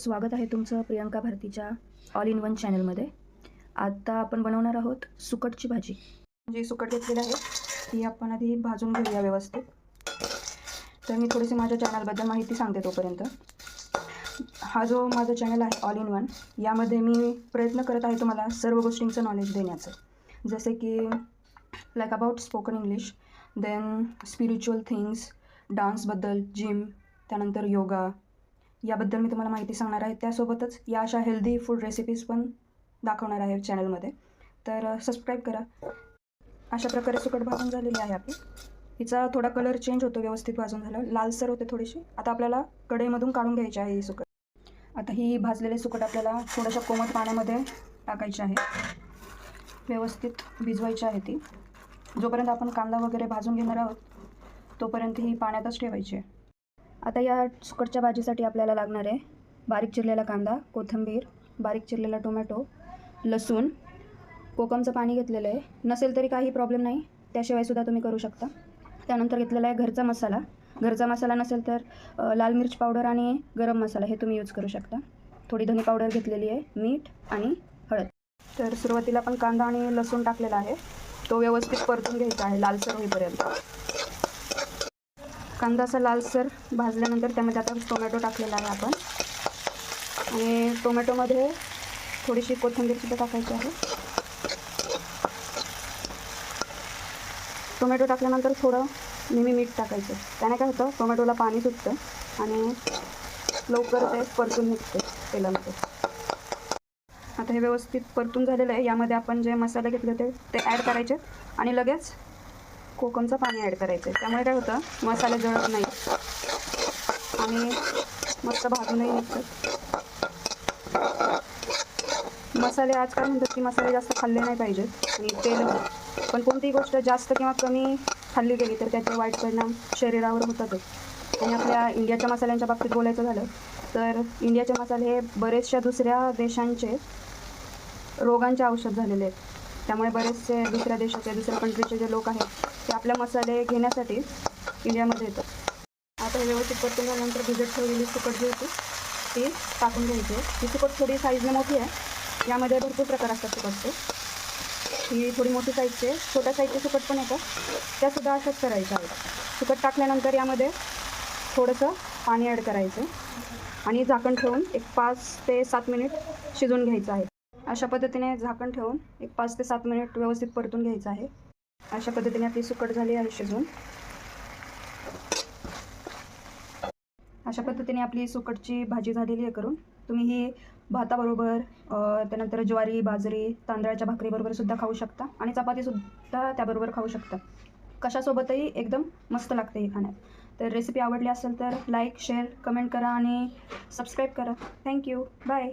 स्वागत आहे तुमचं प्रियंका भारतीच्या ऑल इन वन चॅनलमध्ये आता आपण बनवणार आहोत सुकटची भाजी. जी सुकट घेतलेली आहे ती आपण आधी भाजून घेऊया व्यवस्थित. तर मी थोडीशी माझ्या चॅनलबद्दल माहिती सांगते तोपर्यंत. हा जो माझा चॅनल आहे ऑल इन वन यामध्ये मी प्रयत्न करत आहे तुम्हाला सर्व गोष्टींचं नॉलेज देण्याचं. जसे की like about spoken English then spiritual things डान्सबद्दल gym त्यानंतर योगा याबद्दल मी तुम्हाला माहिती सांगणार आहे. त्यासोबतच या अशा हेल्दी फूड रेसिपीज पण दाखवणार आहे चॅनलमध्ये तर सबस्क्राईब करा. अशा प्रकारे सुकट भाजून झालेली आहे आपली. हिचा थोडा कलर चेंज होतो व्यवस्थित भाजून झालं लालसर होते थोडीशी आता आपल्याला कढईमधून काढून घ्यायची आहे ही सुकट. आता ही भाजलेली सुकट आपल्याला थोड्याशा कोमट पाण्यामध्ये टाकायची आहे. व्यवस्थित भिजवायची आहे ती. जोपर्यंत आपण कांदा वगैरे भाजून घेणार आहोत तोपर्यंत ही पाण्यातच ठेवायची आहे. आता या सुकटच्या भाजीसाठी आपल्याला लागणार आहे बारीक चिरलेला कांदा कोथिंबीर बारीक चिरलेला टोमॅटो लसूण. कोकमचं पाणी घेतलेलं आहे. नसेल तरी काही प्रॉब्लेम नाही. त्याशिवाय सुद्धा तुम्ही करू शकता. त्यानंतर घेतलेला आहे घरचा मसाला. घरचा मसाला नसेल तर लाल मिरच पावडर आणि गरम मसाला हे तुम्ही यूज करू शकता. थोडी धनी पावडर घेतलेली आहे मीठ आणि हळद. तर सुरुवातीला आपण कांदा आणि लसूण टाकलेला आहे. तो व्यवस्थित परतून घ्यायचा आहे लालसर होईपर्यंत. कांदा असा लालसर भाजल्यानंतर त्यामध्ये आता टोमॅटो टाकलेला आहे आपण. आणि टोमॅटोमध्ये थोडीशी कोथिंबीरसुद्धा टाकायची आहे. टोमॅटो टाकल्यानंतर थोडं नेहमी मीठ टाकायचं. त्याने काय होतं टोमॅटोला पाणी सुटतं आणि लवकर ते परतून निघते तेलामध्ये. आता हे व्यवस्थित परतून झालेलं आहे. यामध्ये आपण जे मसाले घेतले होते ते ॲड करायचे. आणि लगेच कोकमचं पाणी ॲड करायचं आहे त्यामुळे काय होतं मसाले जळत नाही. आणि मस्त भाजूनही निघतात. मसाले आजकाल म्हणतात की मसाले जास्त खाल्ले नाही पाहिजेत. आणि तेल पण कोणतीही गोष्ट जास्त किंवा कमी खाल्ली गेली तर त्याचे वाईट परिणाम शरीरावर होतातच. आणि आपल्या इंडियाच्या मसाल्यांच्या बाबतीत बोलायचं झालं तर इंडियाचे मसाले हे बरेचशा दुसऱ्या देशांचे रोगांचे औषध झालेले आहेत. त्यामुळे बरेचसे दुसऱ्या देशाचे दुसऱ्या कंट्रीचे जे लोक आहेत ते आपले मसाले घेण्यासाठी इंडियामध्ये येतात. आता हे व्यवस्थित परतून झाल्यानंतर भिजत ठेवलेली सुकट जी होती ती टाकून घ्यायची आहे. ही सुकट थोडी साईजने मोठी आहे. यामध्ये भरपूर प्रकार असतात सुकटचे. ही थोडी मोठी साईजची आहे छोट्या साईजचे सुकट पण येतात. त्यासुद्धा अशाच करायच्या आहेत. सुकट टाकल्यानंतर यामध्ये थोडंसं पाणी ॲड करायचं आणि झाकण ठेवून एक पाच ते सात मिनिट शिजवून घ्यायचं आहे. अशा पद्धतीने झाकण ठेवून एक पाच ते सात मिनिट व्यवस्थित परतून घ्यायचं आहे. अशा पद्धतीने आपली सुकट झाली आहे शिजवून. अशा पद्धतीने आपली सुकटची भाजी झालेली आहे करून. तुम्ही ही भाताबरोबर त्यानंतर ज्वारी बाजरी तांदळाच्या भाकरीबरोबर सुद्धा खाऊ शकता आणि चपातीसुद्धा त्याबरोबर खाऊ शकता. कशासोबतही एकदम मस्त लागते ही खाण्यात. तर रेसिपी आवडली असेल तर लाईक शेअर कमेंट करा आणि सबस्क्राईब करा. Thank you bye